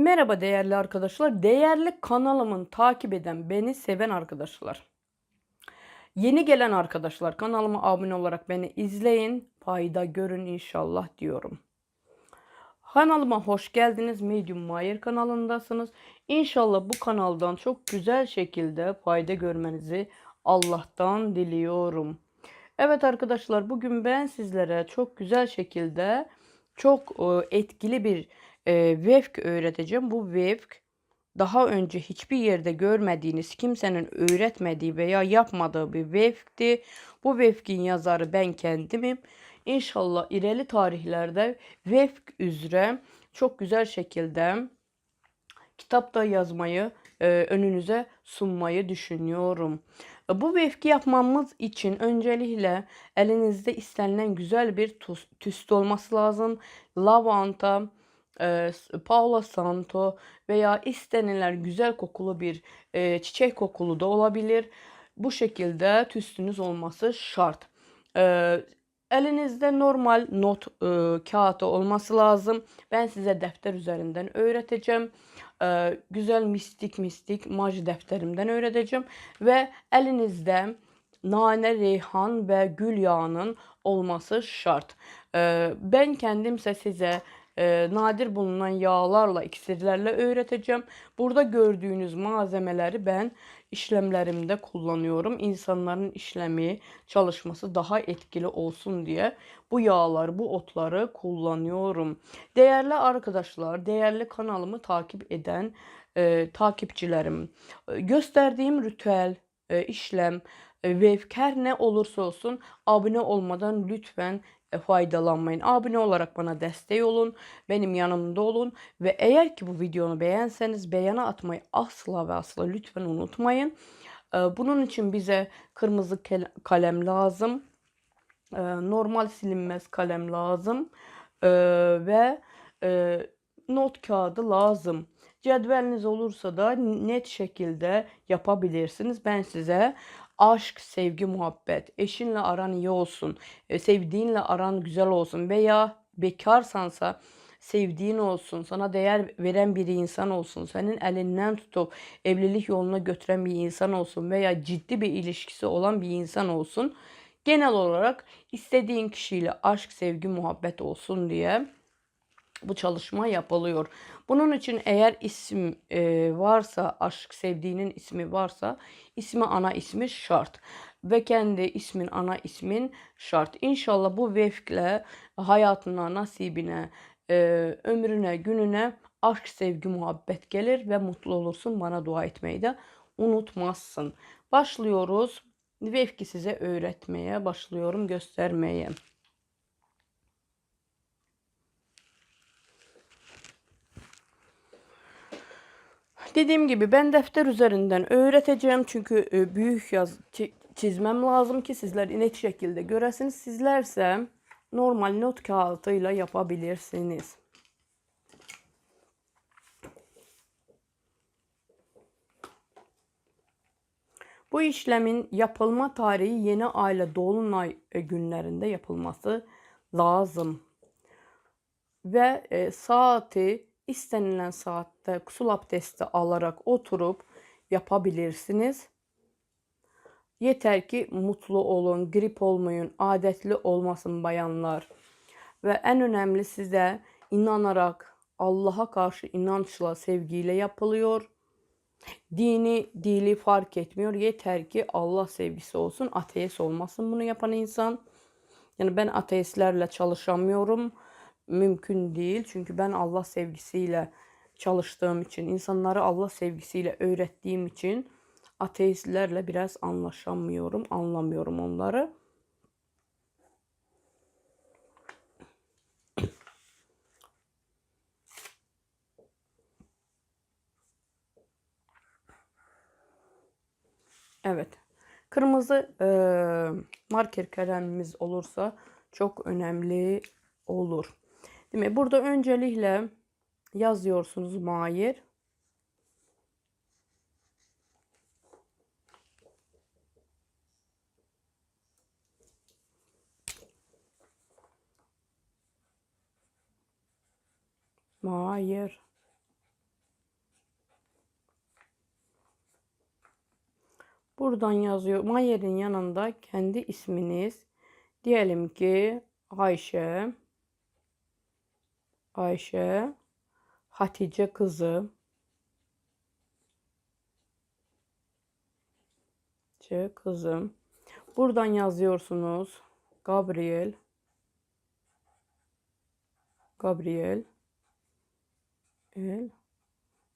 Merhaba değerli arkadaşlar. Değerli kanalımın takip eden, beni seven arkadaşlar. Yeni gelen arkadaşlar kanalıma abone olarak beni izleyin. Fayda görün inşallah diyorum. Kanalıma hoş geldiniz. Medium Mayer kanalındasınız. İnşallah bu kanaldan çok güzel şekilde fayda görmenizi Allah'tan diliyorum. Evet arkadaşlar bugün ben sizlere çok güzel şekilde çok e, etkili bir e, vefk öğreteceğim. Bu vefk daha önce hiçbir yerde görmediğiniz, kimsenin öğretmediği veya yapmadığı bir vefkti. Bu vefkin yazarı ben kendimim. İnşallah ileri tarihlerde vefk üzere çok güzel şekilde kitapta yazmayı, e, önünüze sunmayı düşünüyorum. Bu vefki yapmamız için öncelikle elinizde istenilen güzel bir tüst olması lazım. Lavanta, e, Paula Santo veya istenilen güzel kokulu bir e, çiçek kokulu da olabilir. Bu şekilde tüstünüz olması şart. E, elinizde normal not e, kağıtı olması lazım. Ben size defter üzerinden öğreteceğim. E, güzel mistik mistik maji defterimden öğreteceğim. Ve elinizde nane, reyhan ve gül yağının olması şart. E, ben kendimse size e, nadir bulunan yağlarla, iksirlerle öğreteceğim. Burada gördüğünüz malzemeleri ben işlemlerimde kullanıyorum. İnsanların işlemi, çalışması daha etkili olsun diye bu yağları, bu otları kullanıyorum. Değerli arkadaşlar, değerli kanalımı takip eden e, takipçilerim, e, gösterdiğim ritüel, e, işlem, e, ve her ne olursa olsun abone olmadan lütfen e, faydalanmayın. Abone olarak bana destek olun. Benim yanımda olun. Ve eğer ki bu videonu beğenseniz beğeni atmayı asla ve asla lütfen unutmayın. E, bunun için bize kırmızı kalem lazım. E, normal silinmez kalem lazım. Ve not kağıdı lazım. Cədvəliniz olursa da net şekilde yapabilirsiniz. Ben size aşk, sevgi, muhabbet, eşinle aran iyi olsun, e, sevdiğinle aran güzel olsun veya bekarsansa sevdiğin olsun, sana değer veren bir insan olsun, senin elinden tutup evlilik yoluna götüren bir insan olsun veya ciddi bir ilişkisi olan bir insan olsun. Genel olarak istediğin kişiyle aşk, sevgi, muhabbet olsun diye bu çalışma yapılıyor. Bunun için eğer isim e, varsa, aşk sevdiğinin ismi varsa ismi ana ismi şart. Ve kendi ismin ana ismin şart. İnşallah bu vefkle hayatına, nasibine, e, ömrüne, gününe aşk, sevgi, muhabbet gelir ve mutlu olursun. Bana dua etmeyi de unutmazsın. Başlıyoruz. Vefki size öğretmeye başlıyorum, göstermeye. Dediğim gibi ben defter üzerinden öğreteceğim. Çünkü e, büyük yaz çizmem lazım ki sizler net şekilde göresiniz. Sizlerse normal not kağıtıyla yapabilirsiniz. Bu işlemin yapılma tarihi yeni ayla dolunay e, günlerinde yapılması lazım. Ve e, saati istenilen saatte sul abdesti alarak oturup yapabilirsiniz. Yeter ki mutlu olun, grip olmayın, adetli olmasın bayanlar. Ve en önemli size inanarak Allah'a karşı inançla, sevgiyle yapılıyor. Dini, dili fark etmiyor. Yeter ki Allah sevgisi olsun, ateist olmasın bunu yapan insan. Yani ben ateistlerle çalışamıyorum mümkün değil. Çünkü ben Allah sevgisiyle çalıştığım için, insanları Allah sevgisiyle öğrettiğim için ateistlerle biraz anlaşamıyorum, anlamıyorum onları. Evet. Kırmızı e, marker kalemimiz olursa çok önemli olur. Değil mi? Burada öncelikle yazıyorsunuz mair. Mair. Buradan yazıyor. Mayer'in yanında kendi isminiz. Diyelim ki Ayşe. Ayşe. Hatice kızı. Hatice kızım. Buradan yazıyorsunuz. Gabriel. Gabriel. El.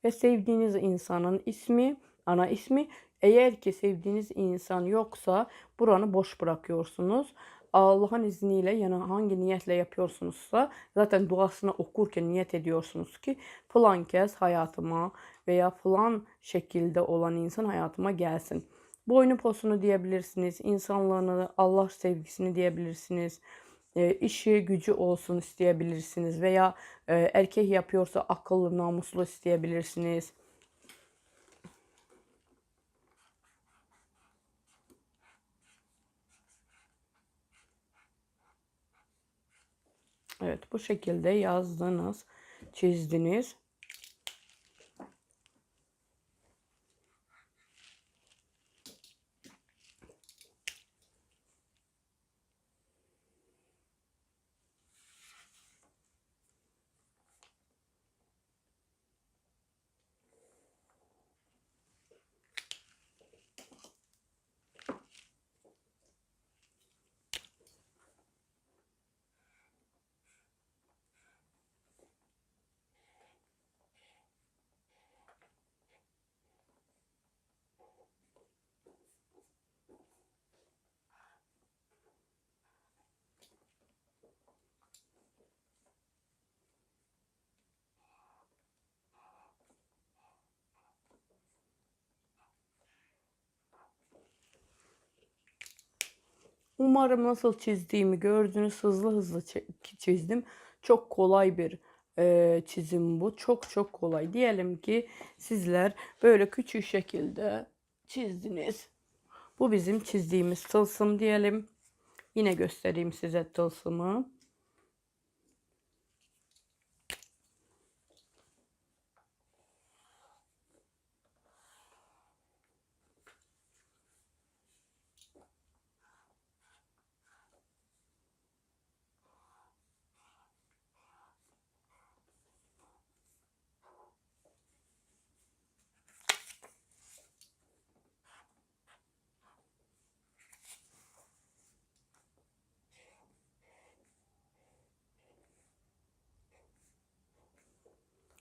Ve sevdiğiniz insanın ismi, ana ismi. Eğer ki sevdiğiniz insan yoksa buranı boş bırakıyorsunuz. Allah'ın izniyle yani hangi niyetle yapıyorsunuzsa zaten duasını okurken niyet ediyorsunuz ki falan kez hayatıma veya falan şekilde olan insan hayatıma gelsin. Boynu posunu diyebilirsiniz, insanlığını, Allah sevgisini diyebilirsiniz e, işi gücü olsun isteyebilirsiniz veya e, erkek yapıyorsa akıllı namuslu isteyebilirsiniz. Evet bu şekilde yazdınız, çizdiniz. Umarım nasıl çizdiğimi gördünüz. Hızlı hızlı çizdim. Çok kolay bir e, çizim bu. Çok çok kolay. Diyelim ki sizler böyle küçük şekilde çizdiniz. Bu bizim çizdiğimiz tılsım diyelim. Yine göstereyim size tılsımı.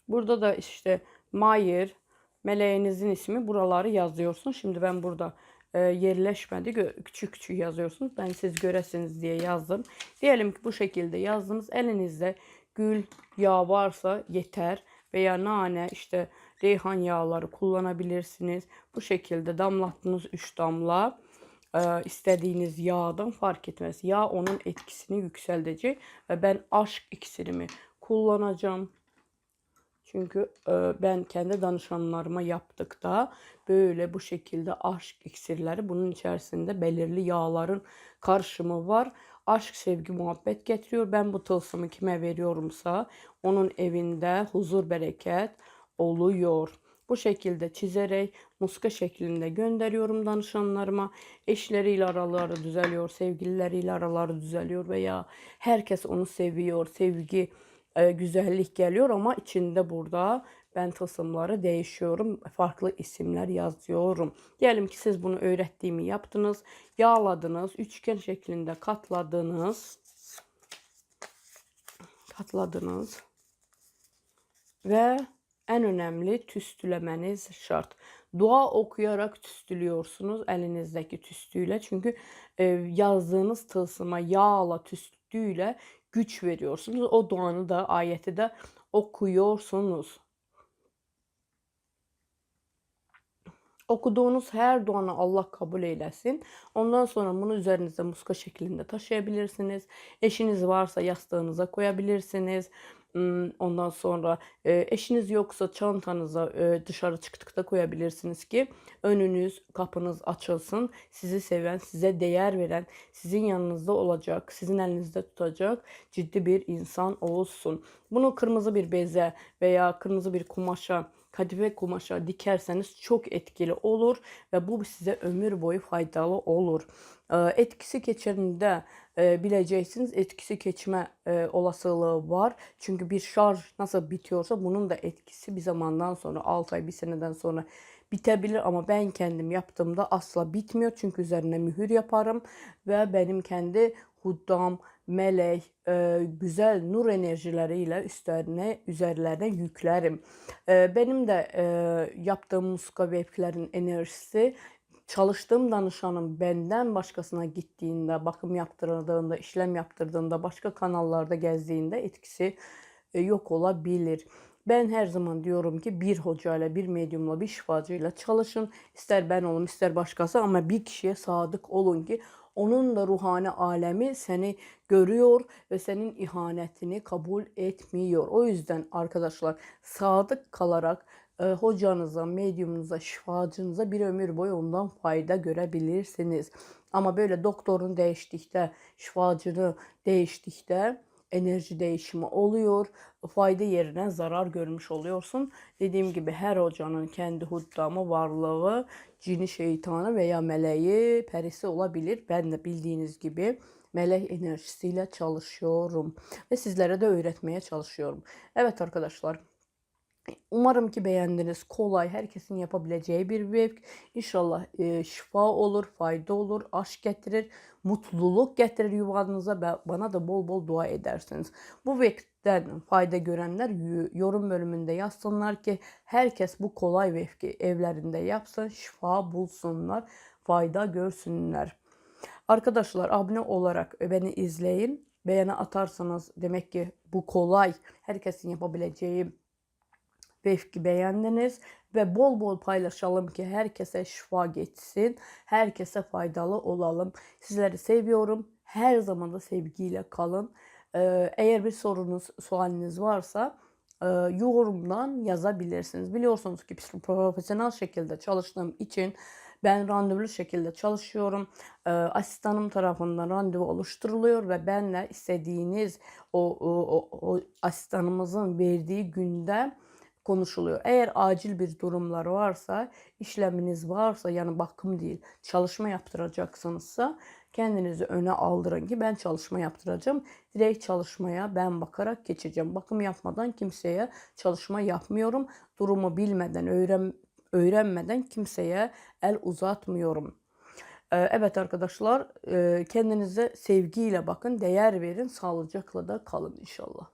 Burada da işte Mayer, meleğinizin ismi buraları yazıyorsun. Şimdi ben burada e, yerleşmedi. Küçük küçük yazıyorsunuz. Ben siz göresiniz diye yazdım. Diyelim ki bu şekilde yazdınız. Elinizde gül yağı varsa yeter. Veya nane işte reyhan yağları kullanabilirsiniz. Bu şekilde damlattınız 3 damla. E, istediğiniz yağdan fark etmez. Yağ onun etkisini yükseltecek. Ve ben aşk iksirimi kullanacağım. Çünkü e, ben kendi danışanlarıma yaptıkta böyle bu şekilde aşk iksirleri bunun içerisinde belirli yağların karışımı var. Aşk, sevgi, muhabbet getiriyor. Ben bu tılsımı kime veriyorumsa onun evinde huzur, bereket oluyor. Bu şekilde çizerek muska şeklinde gönderiyorum danışanlarıma. Eşleriyle araları düzeliyor, sevgilileriyle araları düzeliyor veya herkes onu seviyor. Sevgi e, güzellik geliyor ama içinde burada ben tasımları değişiyorum. Farklı isimler yazıyorum. Diyelim ki siz bunu öğrettiğimi yaptınız. Yağladınız. Üçgen şeklinde katladınız. Katladınız. Ve en önemli tüstülemeniz şart. Dua okuyarak tüstülüyorsunuz elinizdeki tüstüyle. Çünkü e, yazdığınız tılsıma yağla tüstüyle güç veriyorsunuz. O duanı da ayeti de okuyorsunuz. Okuduğunuz her duanı Allah kabul eylesin. Ondan sonra bunu üzerinizde muska şeklinde taşıyabilirsiniz. Eşiniz varsa yastığınıza koyabilirsiniz. Ondan sonra, eşiniz yoksa çantanıza, dışarı çıktıkta koyabilirsiniz ki önünüz, kapınız açılsın. Sizi seven, size değer veren, sizin yanınızda olacak, sizin elinizde tutacak ciddi bir insan olsun. Bunu kırmızı bir beze veya kırmızı bir kumaşa, kadife kumaşa dikerseniz çok etkili olur ve bu size ömür boyu faydalı olur. Eee, etkisi keçəndə, eee, biləcəksiniz, etkisi keçmə, eee, olasılığı var. Çünkü bir şarj nasıl bitiyorsa bunun da etkisi bir zamandan sonra 6 ay, 1 seneden sonra bitebilir ama ben kendim yaptığımda asla bitmiyor. Çünkü üzerine mühür yaparım ve benim kendi huddam, melek, eee, güzel nur enerjileriyle üstlerine, üzerlerine yüklerim. Eee, benim de, eee, yaptığım muska vebklerin enerjisi çalıştığım danışanın benden başkasına gittiğinde, bakım yaptırdığında, işlem yaptırdığında, başka kanallarda gezdiğinde etkisi, eee, yok olabilir. Ben her zaman diyorum ki bir hocayla, bir medyumla, bir şifacıyla çalışın. İster ben olum, ister başkası ama bir kişiye sadık olun ki onun da ruhani alemi seni görüyor ve senin ihanetini kabul etmiyor. O yüzden arkadaşlar sadık kalarak e, hocanıza, medyumunuza, şifacınıza bir ömür boyu ondan fayda görebilirsiniz. Ama böyle doktorun değiştikte, şifacını değiştikte enerji değişimi oluyor. Fayda yerine zarar görmüş oluyorsun. Dediğim gibi her hocanın kendi huddamı, varlığı, cini, şeytanı veya meleği, perisi olabilir. Ben de bildiğiniz gibi melek enerjisiyle çalışıyorum ve sizlere de öğretmeye çalışıyorum. Evet arkadaşlar. Umarım ki beğendiniz. Kolay, herkesin yapabileceği bir web. İnşallah e, şifa olur, fayda olur, aşk getirir, mutluluk getirir yuvanıza bana da bol bol dua edersiniz. Bu webden fayda görenler yorum bölümünde yazsınlar ki herkes bu kolay webki evlerinde yapsın, şifa bulsunlar, fayda görsünler. Arkadaşlar abone olarak beni izleyin. Beğeni atarsanız demek ki bu kolay, herkesin yapabileceği vefki beğendiniz ve bol bol paylaşalım ki herkese şifa geçsin, herkese faydalı olalım. Sizleri seviyorum. Her zaman da sevgiyle kalın. Ee, eğer bir sorunuz, sualiniz varsa e, yorumdan yazabilirsiniz. Biliyorsunuz ki profesyonel şekilde çalıştığım için ben randevulu şekilde çalışıyorum. Ee, asistanım tarafından randevu oluşturuluyor ve benle istediğiniz o, o, o, o asistanımızın verdiği günde konuşuluyor. Eğer acil bir durumlar varsa, işleminiz varsa yani bakım değil, çalışma yaptıracaksınızsa kendinizi öne aldırın ki ben çalışma yaptıracağım. Direkt çalışmaya ben bakarak geçeceğim. Bakım yapmadan kimseye çalışma yapmıyorum. Durumu bilmeden, öğren öğrenmeden kimseye el uzatmıyorum. Ee, Evet arkadaşlar, e, kendinize sevgiyle bakın, değer verin, sağlıcakla da kalın inşallah.